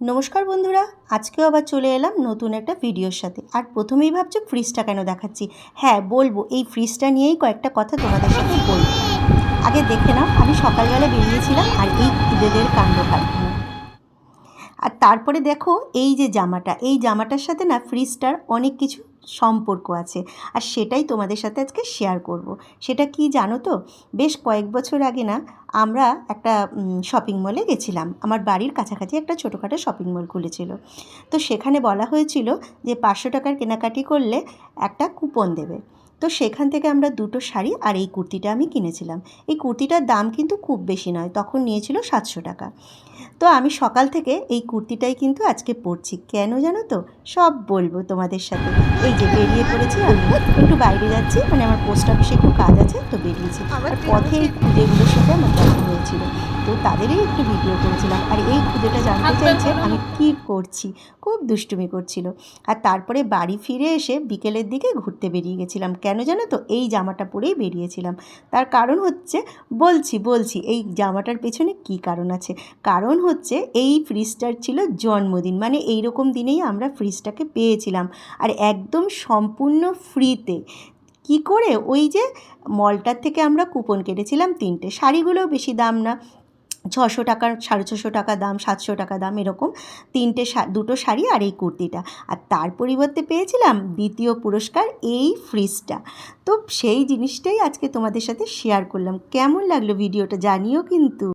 নমস্কার বন্ধুরা, আজকেও আবার চলে এলাম নতুন একটা ভিডিওর সাথে। আর প্রথমেই ভাবছ ফ্রিজটা কেন দেখাচ্ছি? হ্যাঁ বলব, এই ফ্রিজটা নিয়েই কয়েকটা কথা তোমাদের সাথে বলব। আগে দেখে নাও, আমি সকালবেলা বেরিয়েছিলাম আর এই খুদেদের কাণ্ড কারখানা আর তারপরে দেখো, এই যে জামাটা, এই জামাটার সাথে না ফ্রিজটার অনেক কিছু সম্পর্ক আছে। আর সেটাই তোমাদের সাথে আজকে শেয়ার করব। সেটা কি জানো তো? বেশ কয়েক বছর আগে না আমরা একটা শপিং মলে গেছিলাম। আমার বাড়ির কাছাকাছি একটা ছোটোখাটো শপিং মল খুলেছিল। তো সেখানে বলা হয়েছিল যে পাঁচশো টাকার কেনাকাটি করলে একটা কুপন দেবে। তো সেখান থেকে আমরা দুটো শাড়ি আর এই কুর্তিটা আমি কিনেছিলাম। এই কুর্তিটার দাম কিন্তু খুব বেশি নয় তখন নিয়েছিল সাতশো টাকা। তো আমি সকাল থেকে এই কুর্তিটাই কিন্তু আজকে পরছি। কেন জানো তো? সব বলব তোমাদের সাথে। এই যে বেরিয়ে পড়েছি আমি। একটু বাইরে যাচ্ছি মানে আমার পোস্ট অফিসে একটু কাজ আছে তো বেরিয়েছি। আর পথে এই খুদেগুলোর সাথে আমার দেখা হয়েছিল। তো তাদেরই একটু ভিডিও করেছিলাম। আর এই খুদেটা জানতে চাইছে আমি কি করছি? খুব দুষ্টুমি করছিল। আর তারপরে বাড়ি ফিরে এসে বিকেলের দিকে ঘুরতে বেরিয়ে গেছিলাম। কেন জানো তো? এই জামাটা পরেই বেরিয়েছিলাম। তার কারণ হচ্ছে, বলছি বলছি, এই জামাটার পেছনে কি কারণ আছে? কারণ হচ্ছে, এই ফ্রিজটার ছিল জন্মদিন মানে এই রকম দিনেই আমরা ফ্রিজটাকে পেয়েছিলাম। আর একদম সম্পূর্ণ ফ্রিতে। কি করে? ওই যে, মলটার থেকে আমরা কুপন কেটেছিলাম তিনটে। শাড়িগুলোও বেশি দাম না। ছশো টাকার, সাড়ে ছশো টাকা দাম, সাতশো টাকা দাম এরকম তিনটে দুটো শাড়ি আর এই কুর্তিটা। আর তার পরিবর্তে পেয়েছিলাম দ্বিতীয় পুরস্কার এই ফ্রিজটা। তো সেই জিনিসটাই আজকে তোমাদের সাথে শেয়ার করলাম। কেমন লাগল ভিডিওটা জানিও কিন্তু।